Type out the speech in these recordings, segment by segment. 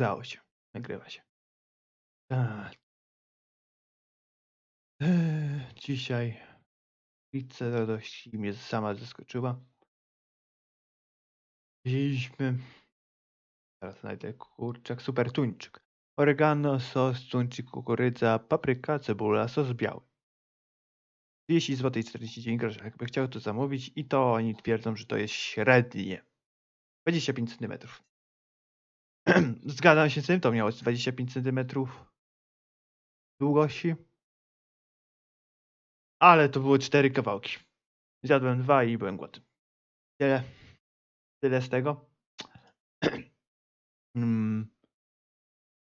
Udało się. Nagrywa się. Tak. Dzisiaj pizza radości mnie sama zaskoczyła. Wzięliśmy teraz znajdę kurczak, super tuńczyk. Oregano, sos, tuńczyk, kukurydza, papryka, cebula, sos biały. 30 zł 49 groszy. Jakby chciał to zamówić i to oni twierdzą, że to jest średnie. 25 cm. Zgadzam się z tym, to miało 25 cm długości. Ale to były cztery kawałki. Zjadłem dwa i byłem głodny. Tyle. Tyle z tego. mm.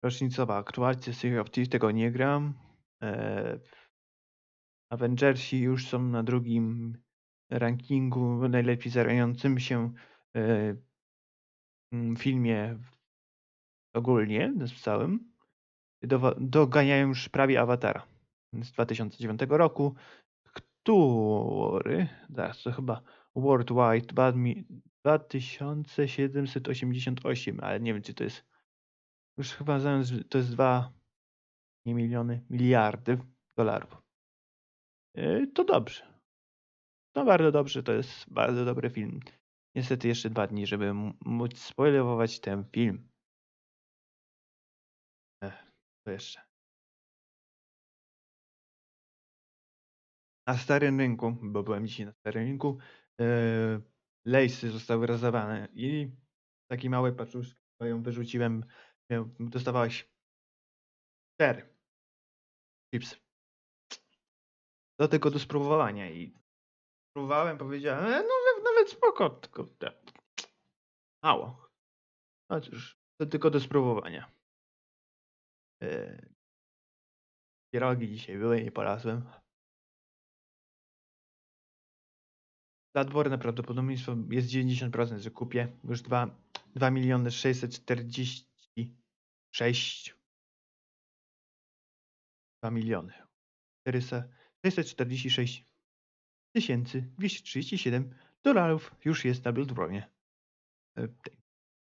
Rocznicowa aktualizacja Sea of Thieves, tego nie gram. E, Avengersi już są na drugim rankingu najlepiej zarabiającym się e, mm, filmie ogólnie, w całym. Do, doganiają już prawie Awatara z 2009 roku, który, zaraz to chyba Worldwide Badmi 2788, ale nie wiem czy to jest, już chyba zamiast, to jest 2 nie miliony, miliardy dolarów. Yy, To dobrze. To bardzo dobrze, to jest bardzo dobry film. Niestety jeszcze dwa dni, żeby móc spoilerować ten film. Na starym rynku, bo byłem dzisiaj na starym rynku, yy, lejsy zostały rozdawane i taki mały paczuszki, ją wyrzuciłem, miał- dostawałeś cztery chipsy. Do tego do spróbowania i próbowałem, powiedziałem, e, no nawet- nawet spoko, tylko te- mało. No cóż, to tylko do spróbowania. Yy, pierogi dzisiaj były, nie polazłem. Nadworne prawdopodobieństwo jest 90%, że kupię już 2, 2 miliony 646 2 miliony 400, 646 tysięcy 237 dolarów już jest na Bloodborne. E.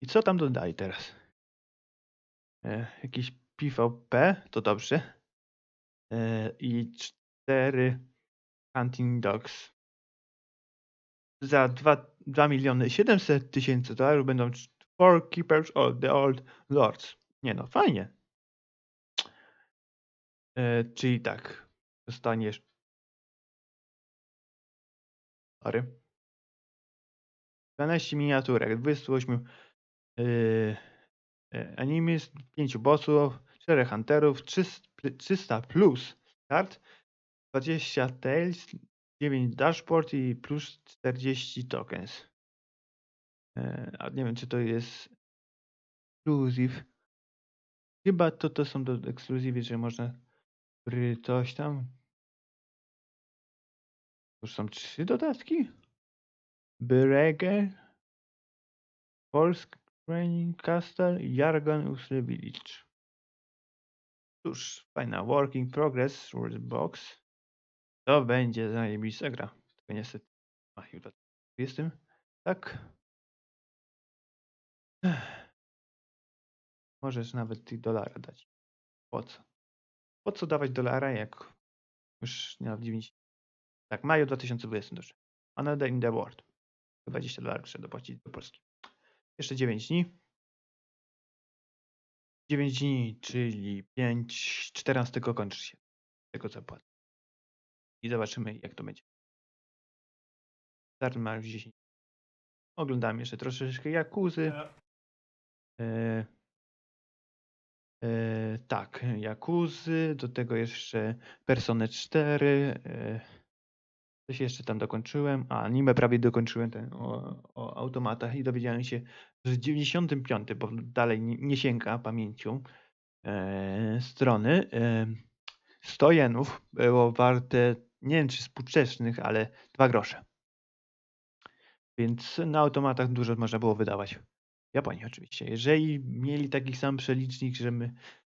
I co tam dodali teraz? E, jakiś PvP, to dobrze. E, I 4 Hunting Dogs za 2, 2 miliony 700 tysięcy dolarów będą Four Keepers of the Old Lords. Nie no, fajnie. E, czyli tak, dostaniesz. Sorry. 12 miniaturek, 28 yy, animes, 5 bossów, 4 hunterów, 300, 300 plus kart, 20 tails, 9 dashboard i plus 40 tokens. E, A nie wiem, czy to jest exclusive. Chyba to, to są do ekskluzywy, że można coś tam. Już są trzy dodatki? Breger, Polsk Training Castle i Jargon Usle Village. Cóż, fajna working progress box. To będzie zajebista gra. Tylko niestety ma chyba jestem. Tak. Ech. Możesz nawet tych dolara dać. Po co? Po co dawać dolara, jak już nie ma 90. Tak, maju 2020 dobrze. Another in the world. 20 dolarów trzeba dopłacić do Polski. Jeszcze 9 dni. 9 dni, czyli 5, 14 kończy się tego zapłaty. I zobaczymy, jak to będzie. Start ma już 10. Oglądam jeszcze troszeczkę Jakuzy. E, e, tak, Jakuzy, do tego jeszcze Personę 4. E, coś jeszcze tam dokończyłem. A, anime prawie dokończyłem ten o, o automatach i dowiedziałem się, że w 95, bo dalej nie, nie sięga pamięcią e, strony, e, 100 jenów było warte, nie wiem czy współczesnych, ale 2 grosze. Więc na automatach dużo można było wydawać. W Japonii oczywiście. Jeżeli mieli taki sam przelicznik, że my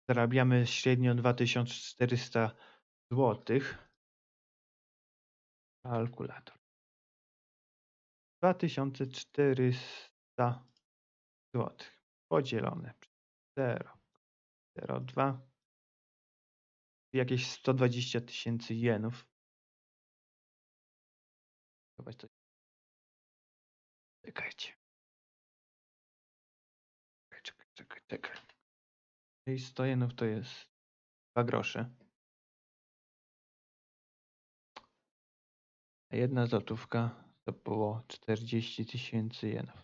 zarabiamy średnio 2400 zł. Kalkulator. 2400 zł. Podzielone. przez 0, 0,2. Jakieś 120 tysięcy jenów. Zobacz coś. Czekajcie. Czekaj, czekaj, czekaj. Czyli 100 jenów to jest 2 grosze. A jedna złotówka to było 40 tysięcy jenów.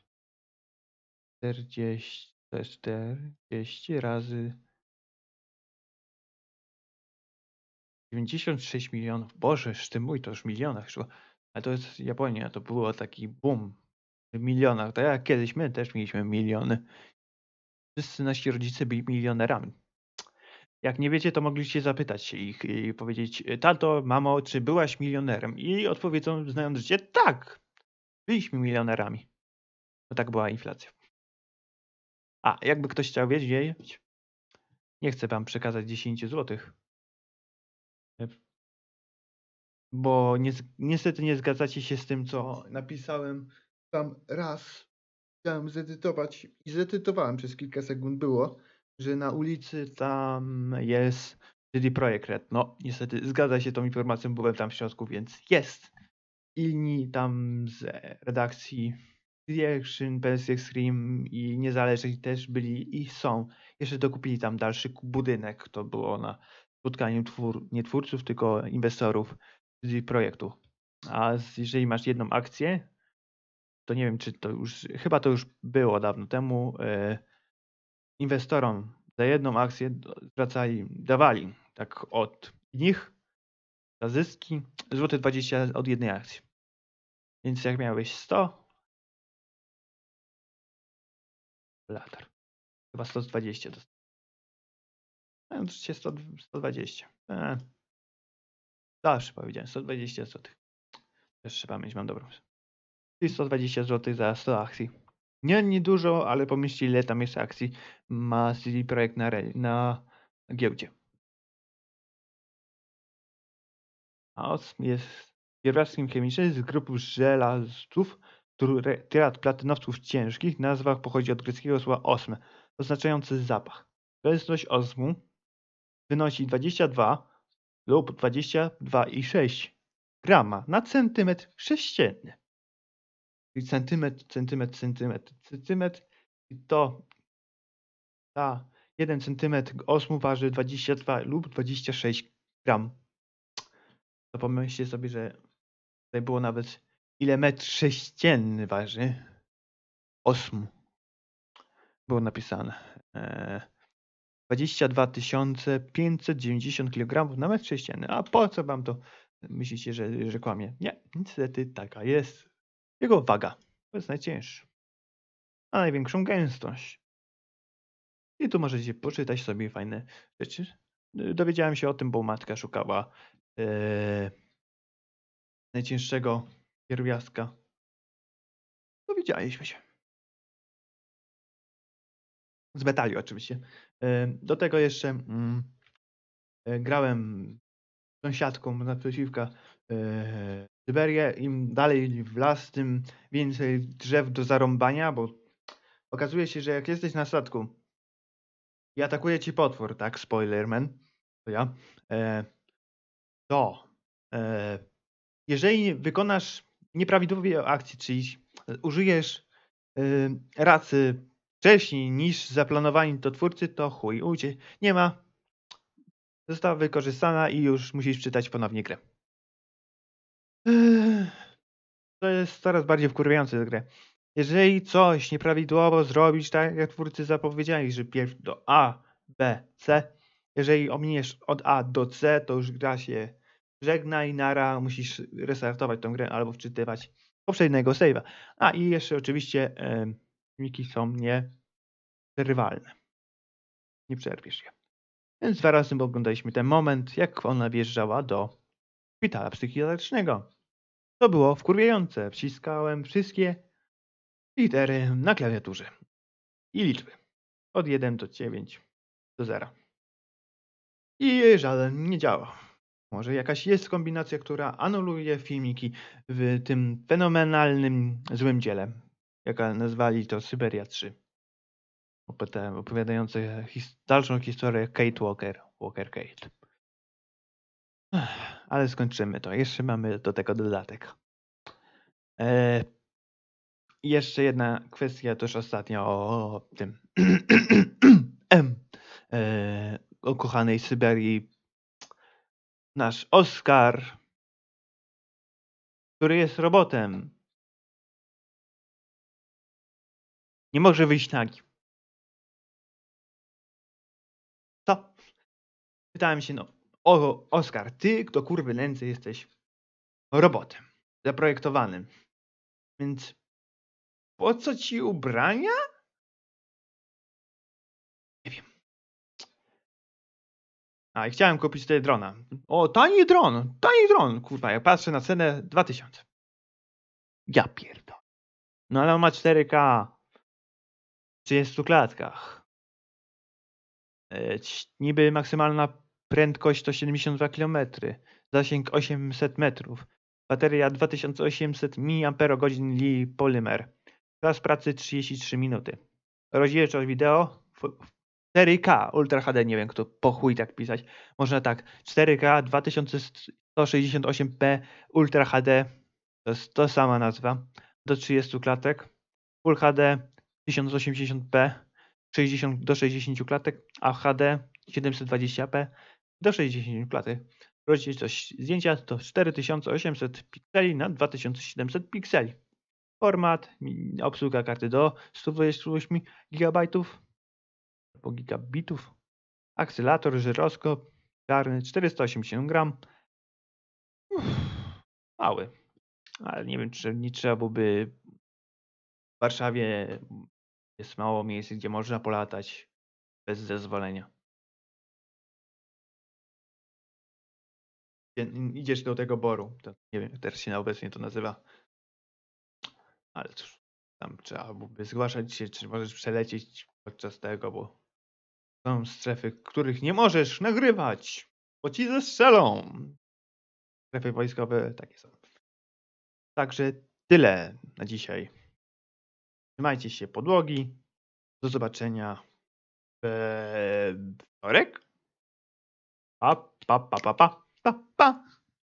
40 to jest 40 razy 96 milionów. Boże, sztymuj, to już w milionach szło. Ale to jest Japonia, to było taki boom w milionach. Tak jak kiedyś my też mieliśmy miliony. Wszyscy nasi rodzice byli milionerami. Jak nie wiecie, to mogliście zapytać się ich i powiedzieć: Tato, mamo, czy byłaś milionerem? I odpowiedzą, znając życie: Tak, byliśmy milionerami. Bo tak była inflacja. A, jakby ktoś chciał wiedzieć, nie chcę wam przekazać 10 złotych. Bo ni niestety nie zgadzacie się z tym, co napisałem tam raz. Chciałem zedytować i zedytowałem przez kilka sekund było, że na ulicy tam jest CD Projekt Red. No, niestety zgadza się tą informacją, byłem tam w środku, więc jest. Inni tam z redakcji CD Action, PS Extreme i niezależni też byli i są. Jeszcze dokupili tam dalszy budynek. To było na spotkaniu twór, nie twórców, tylko inwestorów CD Projektu. A jeżeli masz jedną akcję, to nie wiem, czy to już, chyba to już było dawno temu, e, inwestorom za jedną akcję zwracali, dawali tak od nich za zyski złote 20 od jednej akcji. Więc jak miałeś 100 latar, chyba 120 dostał. No, oczywiście 100, 120. E, zawsze powiedziałem 120 zł. Też trzeba mieć, mam dobrą. Czyli 120 zł za 100 akcji. Nie, nie dużo, ale pomyślcie ile tam jest akcji ma CD Projekt na, na giełdzie. AOS jest pierwiastkiem chemicznym z grupy żelazów, który tyrat platynowców ciężkich. Nazwa pochodzi od greckiego słowa osm, oznaczający zapach. Gęstość osmu wynosi 22 lub 22,6 grama na centymetr sześcienny. Czyli centymetr, centymetr, centymetr, centymetr i to ta 1 centymetr osmu waży 22 lub 26 gram. To pomyślcie sobie, że tutaj było nawet ile metr sześcienny waży osmu. Było napisane. Eee, 22 590 kg na metr sześcienny. A po co wam to myślicie, że, że kłamie? Nie, niestety taka jest jego waga. To jest najcięższy. A największą gęstość. I tu możecie poczytać sobie fajne rzeczy. Dowiedziałem się o tym, bo matka szukała e, najcięższego pierwiastka. Dowiedzieliśmy się. Z metali oczywiście. E, do tego jeszcze e, grałem sąsiadką naprzeciwka e, Syberię. Im dalej w las, tym więcej drzew do zarąbania, bo okazuje się, że jak jesteś na statku i atakuje ci potwór, tak, spoilerman, to ja, e, to e, jeżeli wykonasz nieprawidłowie akcję, czyli użyjesz e, racy wcześniej niż zaplanowani to twórcy, to chuj, ujdzie, nie ma, została wykorzystana i już musisz czytać ponownie grę. To jest coraz bardziej wkurwiające grę. Jeżeli coś nieprawidłowo zrobisz, tak jak twórcy zapowiedzieli, że pierw do A, B, C, jeżeli ominiesz od A do C, to już gra się żegna i nara, musisz restartować tą grę albo wczytywać poprzedniego save'a. A i jeszcze oczywiście filmiki są nieprzerywalne. Nie przerwiesz je. Więc dwa razy oglądaliśmy ten moment, jak ona wjeżdżała do szpitala psychiatrycznego. To było wkurwiające. Wciskałem wszystkie litery na klawiaturze i liczby. Od 1 do 9 do 0. I żaden nie działa. Może jakaś jest kombinacja, która anuluje filmiki w tym fenomenalnym złym dziele, jaka nazwali to Syberia 3. opowiada- opowiadające his- dalszą historię Kate Walker. Walker Kate. Ech, Ale skończymy to. Jeszcze mamy do tego dodatek. E, jeszcze jedna kwestia, już ostatnio o tym. E, o kochanej Syberii. Nasz Oskar, który jest robotem. Nie może wyjść nagi. Co? Pytałem się, no, o, Oskar, ty, kto kurwy nędzy jesteś robotem zaprojektowanym. Więc po co ci ubrania? Nie wiem. A, i chciałem kupić tutaj drona. O, tani dron, tani dron, kurwa, jak patrzę na cenę 2000. Ja pierdolę. No ale on ma 4K w 30 klatkach. E, Niby maksymalna prędkość to 72 km, zasięg 800 metrów, bateria 2800 mAh li polymer, czas pracy 33 minuty, rozdzielczość wideo? F- 4K Ultra HD, nie wiem kto po chuj tak pisać, można tak 4K 2168p Ultra HD, to jest to sama nazwa, do 30 klatek, Full HD 1080p 60 do 60 klatek, a HD 720p do 60 klatek. Rozdzielczość zdjęcia to 4800 pikseli na 2700 pikseli. Format, obsługa karty do 128 GB albo gigabitów. Akcelator, żyroskop, czarny 480 gram. Uff, Mały. Ale nie wiem, czy nie trzeba byłoby w Warszawie jest mało miejsc, gdzie można polatać bez zezwolenia. Idziesz do tego boru. To nie wiem, jak teraz się na obecnie to nazywa. Ale cóż, tam trzeba byłoby zgłaszać się, czy możesz przelecieć podczas tego, bo są strefy, których nie możesz nagrywać, bo ci zestrzelą. Strefy wojskowe takie są. Także tyle na dzisiaj. Trzymajcie się podłogi. Do zobaczenia we wtorek. Pa, pa, pa, pa, pa, pa, pa.